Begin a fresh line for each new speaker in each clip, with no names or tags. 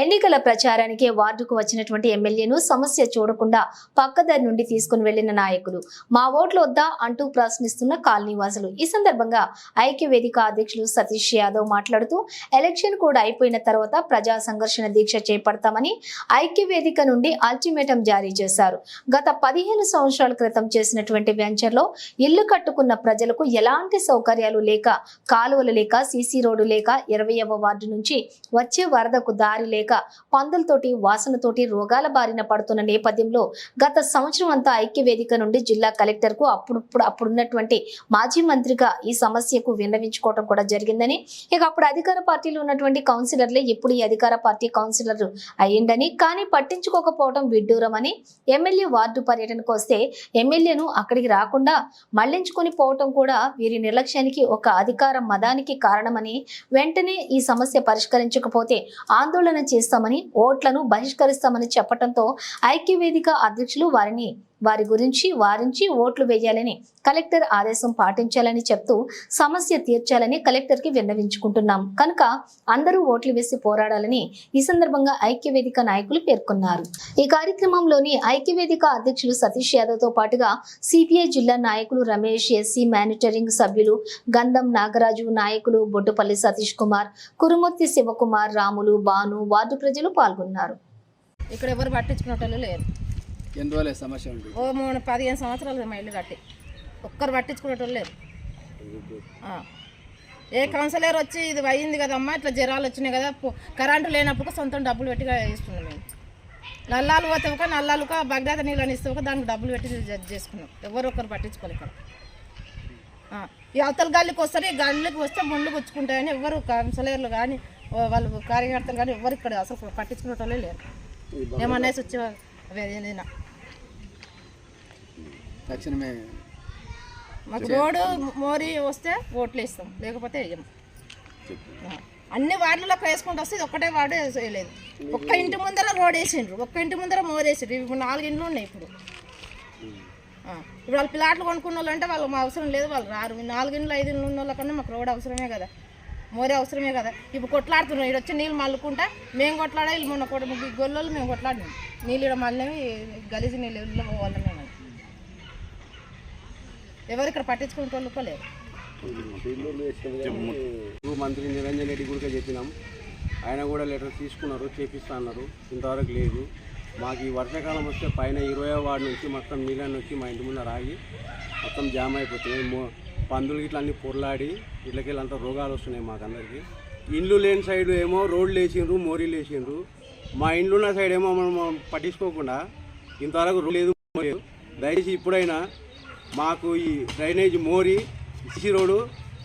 ఎన్నికల ప్రచారానికి వార్డుకు వచ్చినటువంటి ఎమ్మెల్యేను సమస్య చూడకుండా పక్కదారి నుండి తీసుకుని వెళ్ళిన నాయకులు. మా ఓట్లు వద్దా అంటూ ప్రశ్నిస్తున్న కాలనీవాసులు. ఈ సందర్భంగా ఐక్య వేదిక అధ్యక్షులు సతీష్ యాదవ్ మాట్లాడుతూ ఎలక్షన్ కూడా అయిపోయిన తర్వాత ప్రజా సంఘర్షణ దీక్ష చేపడతామని ఐక్య వేదిక నుండి అల్టిమేటం జారీ చేశారు. గత పదిహేను సంవత్సరాల క్రితం చేసినటువంటి వెంచర్లో ఇల్లు కట్టుకున్న ప్రజలకు ఎలాంటి సౌకర్యాలు లేక కాలువలు లేక సీసీ రోడ్డు లేక ఇరవయవ వార్డు నుంచి వచ్చే వరదకు దారి లేక పందులతోటి వాసనతోటి రోగాల బారిన పడుతున్న నేపథ్యంలో గత సంవత్సరం అంతా ఐక్య వేదిక నుండి జిల్లా కలెక్టర్కు అప్పుడప్పుడు అప్పుడున్నటువంటి మాజీ మంత్రిగా ఈ సమస్యకు విన్నవించుకోవడం కూడా జరిగిందని. ఇక అప్పుడు అధికార పార్టీలో ఉన్నటువంటి కౌన్సిలర్లే ఇప్పుడు ఈ అధికార పార్టీ కౌన్సిలర్ అయ్యిండని కానీ పట్టించుకోకపోవడం విడ్డూరమని ఎమ్మెల్యే వార్డు పర్యటనకు వస్తే ఎమ్మెల్యేను అక్కడికి రాకుండా మళ్ళించుకొని పోవటం కూడా వీరి నిర్లక్ష్యానికి ఒక అధికార మదానికి కారణమని వెంటనే ఈ సమస్య పరిష్కరించకపోతే ఆందోళన చేస్తామని ఓట్లను బహిష్కరిస్తామని చెప్పడంతో ఐక్యవేదిక అధ్యక్షులు వారిని వారి గురించి వారించి ఓట్లు వేయాలని కలెక్టర్ ఆదేశం పాటించాలని చెప్తూ సమస్య తీర్చాలని కలెక్టర్కి విన్నవించుకుంటున్నాం. కనుక అందరూ ఓట్లు వేసి పోరాడాలని ఈ సందర్భంగా ఐక్యవేదిక నాయకులు పేర్కొన్నారు. ఈ కార్యక్రమంలోని ఐక్యవేదిక అధ్యక్షులు సతీష్ యాదవ్తో పాటుగా సిపిఐ జిల్లా నాయకులు రమేష్ ఎస్సీ మానిటరింగ్ సభ్యులు గంధం నాగరాజు నాయకులు బొడ్డుపల్లి సతీష్ కుమార్ కురుమూర్తి శివకుమార్ రాములు బాను వార్డు ప్రజలు పాల్గొన్నారు.
ఇక్కడ ఎవరు పట్టించుకునేటోళ్ళు లేరు.
ఎన్ని రోజులే సమస్య ఉంది?
ఓ మూడు పదిహేను సంవత్సరాలు మా ఇల్లు కట్టి. ఒక్కరు పట్టించుకునేటోళ్ళు లేరు. ఏ కౌన్సిలర్ వచ్చి ఇది అయ్యింది కదమ్మా ఇట్లా జ్వరాలు వచ్చినాయి కదా కరెంటు లేనప్పుడు సొంతం డబ్బులు పెట్టి ఇస్తున్నాం మేము. నల్లాలు పోతే ఒక నల్లాలు ఒక భగ్రత నీళ్ళని ఇస్తే ఒక దానికి డబ్బులు పెట్టి జడ్జ్ చేసుకున్నాం. ఎవరు ఒకరు పట్టించుకోవాలి ఇక్కడ. ఈ అవతల గల్లీకి వస్తారు ఈ గల్లీకి వస్తే ముందు గుచ్చుకుంటాయని ఎవరు కౌన్సిలర్లు కానీ వాళ్ళు కార్యకర్తలు కానీ ఎవరు ఇక్కడ అసలు పట్టించుకునేటోళ్ళే లేరు. ఏమన్నా వచ్చే
తక్షణమే
మాకు రోడ్డు మోరీ వస్తే ఓట్లు వేస్తాం లేకపోతే వేయం. అన్ని వార్డులకు వేసుకుంటూ వస్తే ఒక్కటే వార్డు వేయలేదు. ఒక్క ఇంటి ముందర రోడ్ వేసిండ్రు ఒక్క ఇంటి ముందర మోర్ వేసిండ్రు. ఇప్పుడు నాలుగు ఇండ్లు ఉన్నాయి ఇప్పుడు. ఇప్పుడు వాళ్ళు ప్లాట్లు కొనుక్కున్న వాళ్ళు అంటే వాళ్ళకి మా అవసరం లేదు వాళ్ళు రారు. నాలుగు ఇండ్లు ఐదు ఇండ్లు ఉన్న వాళ్ళకన్నా మాకు రోడ్ అవసరమే కదా. మోరే అవసరమే కదా. ఇప్పుడు కొట్లాడుతున్నాం. ఇక్కడ వచ్చి నీళ్ళు మల్లుకుంటా మేము కొట్లాడా వీళ్ళు మొన్న కూడా ముగ్గురు గొల్లలు మేము కొట్లాడినాం. నీళ్ళు ఇక్కడ మళ్ళీ గలీజు నీళ్ళు ఇళ్ళలో పోవాలి మేము ఎవరు ఇక్కడ పట్టించుకుంటూ లేరు.
మంత్రి నిరంజన్ రెడ్డి కూడా చెప్పినాం. ఆయన కూడా లెటర్ తీసుకున్నారు చేపిస్తా అన్నారు. ఇంతవరకు లేదు. మాకు ఈ వర్షాకాలం వస్తే పైన ఇరవై వార్డు నుంచి మొత్తం నీళ్ళని వచ్చి మా ఇంటి ముందర ఆగి మొత్తం జామ్ అయిపోతున్నాయి. పందులు ఇట్లా అన్ని పొరలాడి ఇట్లకెళ్ళి అంతా రోగాలు వస్తున్నాయి మాకు అందరికీ ఇండ్లు లేని సైడ్ ఏమో రోడ్లు వేసిండ్రు మోరీలు వేసిండ్రు. మా ఇండ్లు ఉన్న సైడ్ ఏమో మనం పట్టించుకోకుండా ఇంతవరకు రోడ్ లేదు దయచేసి ఇప్పుడైనా మాకు ఈ డ్రైనేజ్ మోరీ సిసి రోడ్డు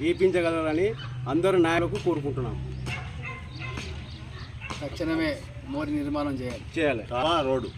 వేయించగలరని అందరూ నాయకులకు కోరుకుంటున్నాం.
తక్షణమే మోరి నిర్మాణం చేయాలి.
చేయాలి. రోడ్డు.